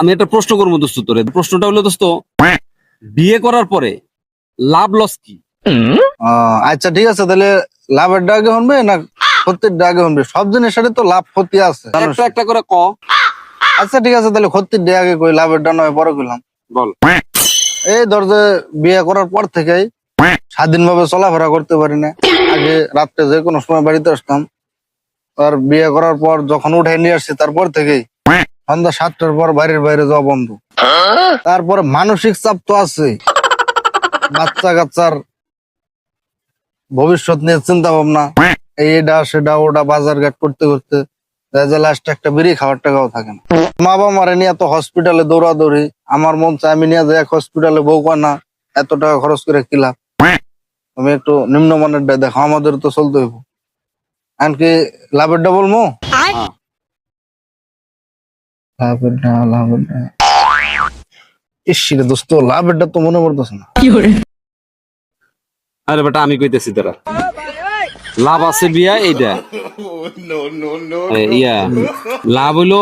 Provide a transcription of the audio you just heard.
আমি একটা প্রশ্ন করব দোস্ত তোরে। প্রশ্নটা হলো দোস্ত বিয়ে করার পরে লাভ লস কি? আহ, আচ্ছা ঠিক আছে তাহলে লাভের ডাকে শুনবে না ক্ষতির ডাকে শুনবে সব জিনিসেরই তো লাভ ক্ষতি আছে। একটা একটা করে ক। আচ্ছা ঠিক আছে তাহলে ক্ষতির ডাকে কই লাভের ডা নয় পরে কইলাম। বল। এই ধর যে বিয়ে করার পর থেকেই স্বাধীনভাবে চলাফেরা করতে পারি না। আগে রাত্রে যে কোনো সময় বাড়িতে আসতাম। আর বিয়ে করার পর যখন উঠে নিয়ে আসছি তারপর থেকেই সন্ধ্যা সাতটার পর বাড়ির বাইরে যাওয়া বন্ধ। তারপরে মানসিক চাপ তো আছে। বাচ্চা কাচ্চার ভবিষ্যৎ নিয়ে চিন্তা ভাবনা। এইটা সেটা ওটা বাজার ঘাট করতে করতে লাস্টে একটা বিড়ি খাওয়ার টাকাও থাকে না। মা বাবা মারে নিয়ে তো হসপিটালে দৌড়াদৌড়ি, আমার মন চায় আমি নিয়ে যাই হসপিটালে বউ না, এত টাকা খরচ করে কি লাভ? তুমি একটু নিম্নমানের দেখো, আমাদের তো চলতে হইব। এমনকি লাভের ডা বলব লাভের ডা লাভের ডা ইস রে দোস্ত লাভের ডা তো মনে পড়তেছে না। আরে বেটা আমি কইতেছি তোরা লাভ আছে বিয়া এইটা ইয়া। লাভ হইল